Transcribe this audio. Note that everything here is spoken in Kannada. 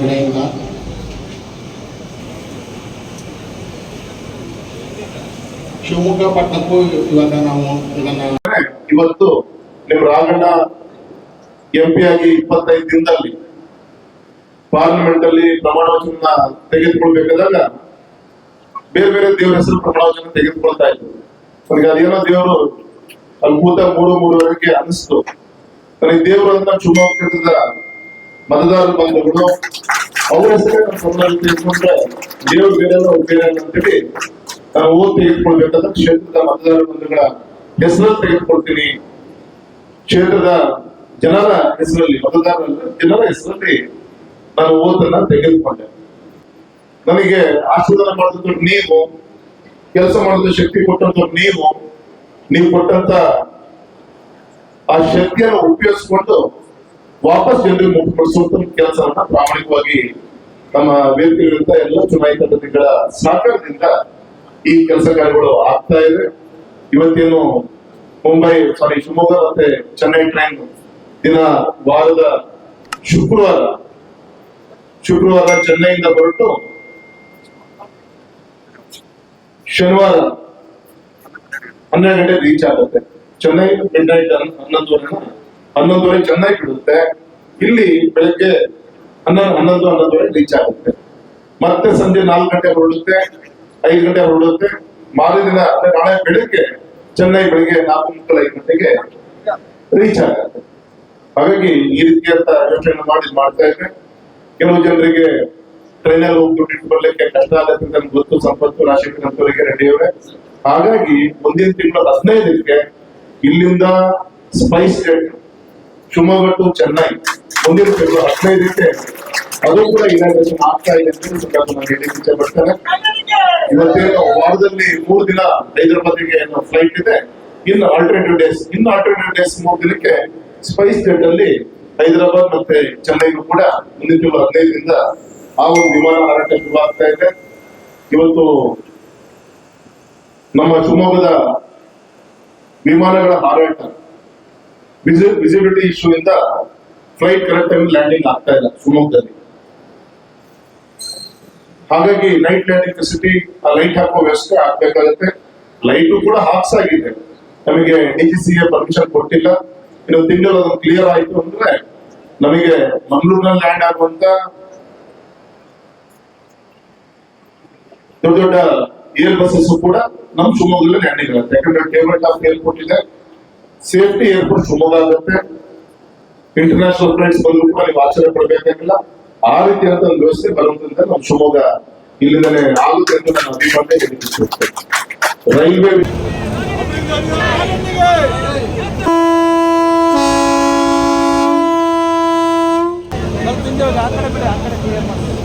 ಕಡೆಯಿಂದ ಶಿವಮೊಗ್ಗ ಪಟ್ಟಣಕ್ಕೂ ಇವಾಗ ನಾವು ಇವತ್ತು ನಿಮ್ಮ ರಾಘಣ್ಣ ಎಂ ಪಿ ಆಗಿ ಇಪ್ಪತ್ತೈದು ದಿನದಲ್ಲಿ ಪಾರ್ಲಿಮೆಂಟ್ ಅಲ್ಲಿ ಪ್ರಮಾಣ ವಚನ ತೆಗೆದುಕೊಳ್ಬೇಕಾದಾಗ ಬೇರೆ ಬೇರೆ ದೇವರ ಹೆಸರು ಪ್ರಮಾಣ ವಚನ ತೆಗೆದುಕೊಳ್ತಾ ಇದ್ರು. ನನಗೆ ಅದೇನೋ ದೇವರು ಕೂತ ಮೂರು ಮೂರುವರೆಗೆ ಅನಿಸ್ತು ನನಗೆ ದೇವರು ಅಂತ ಶಿವಮೊಗ್ಗ ಕ್ಷೇತ್ರದ ಮತದಾರ ಬಂಧುಗಳು ಅವ್ರ ಹೆಸರೇ ಸಂಬಂಧ ಪ್ರಮಾಣ ದೇವರು ದೇವ್ರು ಬೇರೆ ಬೇರೆ ಅಂತೇಳಿ ನಾನು ಓದ್ ತೆಗೆದುಕೊಳ್ಬೇಕಾದ ಕ್ಷೇತ್ರದ ಮತದಾರ ಬಂಧುಗಳ ಹೆಸರು ತೆಗೆದುಕೊಳ್ತೀನಿ ಕ್ಷೇತ್ರದ ಜನರ ಹೆಸರಲ್ಲಿ, ಮತದಾರರ ಜನರ ಹೆಸರಲ್ಲಿ ನಾನು ಓದನ್ನ ತೆಗೆದುಕೊಂಡೆ. ನನಗೆ ಆಶೀರ್ವಾದ ಮಾಡಿದ್ರು ನೀವು. ಕೆಲಸ ಮಾಡೋದು ಶಕ್ತಿ ಕೊಟ್ಟಂತ ನೀವು ನೀವು ಕೊಟ್ಟಂತ ಆ ಶಕ್ತಿಯನ್ನು ಉಪಯೋಗಿಸಿಕೊಂಡು ವಾಪಸ್ ಜನರಿಗೆ ಮುಖಪಡಿಸುವಂತ ಕೆಲಸವನ್ನ ಪ್ರಾಮಾಣಿಕವಾಗಿ ನಮ್ಮ ವೇದಿಕೆಗಳಿಂದ ಎಲ್ಲ ಚುನಾಯಿತ ಪ್ರತಿಗಳ ಸಹಕಾರದಿಂದ ಈ ಕೆಲಸ ಕಾರ್ಯಗಳು ಆಗ್ತಾ ಇದೆ. ಇವತ್ತೇನು ಮುಂಬೈ ಸಾರಿ ಶಿವಮೊಗ್ಗ ಮತ್ತೆ ಚೆನ್ನೈ ಟ್ರೈನ್ ದಿನ ವಾರದ ಶುಕ್ರವಾರ ಶುಕ್ರವಾರ ಚೆನ್ನೈಯಿಂದ ಹೊರಟು ಶನಿವಾರ ಹನ್ನೆರಡು ಗಂಟೆ ರೀಚ್ ಆಗುತ್ತೆ. ಚೆನ್ನೈ ಮಿಡ್ ನೈಟ್ ಹನ್ನೊಂದುವರೆ ಹನ್ನೊಂದುವರೆ ಚೆನ್ನೈ ಬಿಡುತ್ತೆ. ಇಲ್ಲಿ ಬೆಳಗ್ಗೆ ಹನ್ನೊಂದು ಹನ್ನೊಂದು, ಹನ್ನೊಂದುವರೆ ರೀಚ್ ಆಗುತ್ತೆ. ಮತ್ತೆ ಸಂಜೆ ನಾಲ್ಕು ಗಂಟೆ ಹೊರಡುತ್ತೆ, ಐದು ಗಂಟೆ ಹೊರಡುತ್ತೆ. ಮಾರನೇ ದಿನ, ಅಂದ್ರೆ ನಾಳೆ ಬೆಳಿಗ್ಗೆ ಚೆನ್ನೈ ಬೆಳಿಗ್ಗೆ ನಾಲ್ಕು ಮುಕ್ಕಲ್ ಐದು ಗಂಟೆಗೆ ರೀಚ್ ಆಗುತ್ತೆ. ಹಾಗಾಗಿ ಈ ರೀತಿಯಂತ ಯೋಚನೆ ಮಾಡಿ ಮಾಡ್ತಾ ಇದ್ರೆ, ಕೆಲವು ಜನರಿಗೆ ಟ್ರೈನಲ್ಲಿ ಹೋಗ್ಬಿಟ್ಟು ಬರ್ಲಿಕ್ಕೆ ಕಷ್ಟ ಆಗತ್ತೆ ಗೊತ್ತು. ಸಂಪತ್ತು ರಾಶಿಕರಂತವರಿಗೆ ರೆಡಿ ಅವರೇ. ಹಾಗಾಗಿ ಮುಂದಿನ ತಿಂಗಳ ಹದಿನೈದಕ್ಕೆ ಇಲ್ಲಿಂದ SpiceJet Shivamogga to Chennai ಮುಂದಿನ ತಿಂಗಳು ಹದಿನೈದಕ್ಕೆ ಅದು ಕೂಡ ಇನಾಗ್ರೇಷನ್ ಆಗ್ತಾ ಇದೆ ಅಂತ ವಾರದಲ್ಲಿ ಮೂರು ದಿನ ಹೈದರಾಬಾದ್ಗೆ ಫ್ಲೈಟ್ ಇದೆ. ಇನ್ನು ಆಲ್ಟರ್ನೇಟಿವ್ ಡೇಸ್ ಇನ್ನು ಆಲ್ಟರ್ನೇಟಿವ್ ಡೇಸ್ ಮೂರು ದಿನಕ್ಕೆ ಸ್ಪೈಸ್ ಜೆಟ್ ಅಲ್ಲಿ ಹೈದರಾಬಾದ್ ಮತ್ತೆ ಚೆನ್ನೈಗೂ ಕೂಡ ಮುಂದಿನ ತಿಂಗಳ ಹದಿನೈದರಿಂದ ಆ ಒಂದು ವಿಮಾನ ಹಾರಾಟ ಶುರು ಆಗ್ತಾ ಇದೆ. ಇವತ್ತು ನಮ್ಮ ಶಿವಮೊಗ್ಗದ ವಿಮಾನಗಳ ಹಾರಾಟ ವಿಸಿಬಿಲಿಟಿ ಇಶ್ಯೂ ಇಂದ ಫ್ಲೈಟ್ ಕರೆಕ್ಟ್ ಆಗಿ ಲ್ಯಾಂಡಿಂಗ್ ಆಗ್ತಾ ಇಲ್ಲ ಶಿವಮೊಗ್ಗದಲ್ಲಿ. ಹಾಗಾಗಿ ನೈಟ್ ಲ್ಯಾಂಡಿಂಗ್ ಫೆಸಿಲಿಟಿ ಲೈಟ್ ಹಾಕುವ ವ್ಯವಸ್ಥೆ ಆಗ್ಬೇಕಾಗುತ್ತೆ. ಲೈಟು ಕೂಡ ಹಾಕ್ಸಾಗಿದೆ. ನಮಗೆ ಡಿಜಿಸಿ ಪರ್ಮಿಷನ್ ಕೊಟ್ಟಿಲ್ಲ. ಇನ್ನು ತಿಂಗಳು ಕ್ಲಿಯರ್ ಆಯ್ತು ಅಂದ್ರೆ ನಮಗೆ ಮಂಗಳೂರಿನಲ್ಲಿ ಲ್ಯಾಂಡ್ ಆಗುವಂತ ದೊಡ್ಡ ದೊಡ್ಡ ಏರ್ ಬಸ್ಸಸ್ ಕೂಡ ನಮ್ಮ ಶಿವಮೊಗ್ಗದಲ್ಲಿ ಲ್ಯಾಂಡಿಂಗ್ ಆಗುತ್ತೆ ಯಾಕಂದ್ರೆ ಟೇಬಲ್ ಟಾಪ್ ಏರ್ಪೋರ್ಟ್ ಇದೆ. ಸೇಫ್ಟಿ ಏರ್ಪೋರ್ಟ್ ಶಿವಮೊಗ್ಗ ಆಗುತ್ತೆ. ಇಂಟರ್ನ್ಯಾಷನಲ್ ಫ್ಲೈಟ್ಸ್ ಬಂದ್ರು ಕೂಡ ನೀವು ಆಶ್ಚರ್ಯ ಪಡಬೇಕಾಗಿಲ್ಲ. ಆ ರೀತಿಯಾದ ಒಂದು ವ್ಯವಸ್ಥೆ ಬರುವುದರಿಂದ ನಮ್ಮ ಶಿವಮೊಗ್ಗ ಇಲ್ಲಿಂದಲೇ ಆಗುತ್ತೆ ಅಂತ ನಾನು ಅಭಿಪ್ರಾಯ ರೈಲ್ವೆ ಆ ಕಡೆ ಬಿಡಿ, ಆ ಕಡೆ ಕ್ಲಿಯರ್ ಮಾಡಿ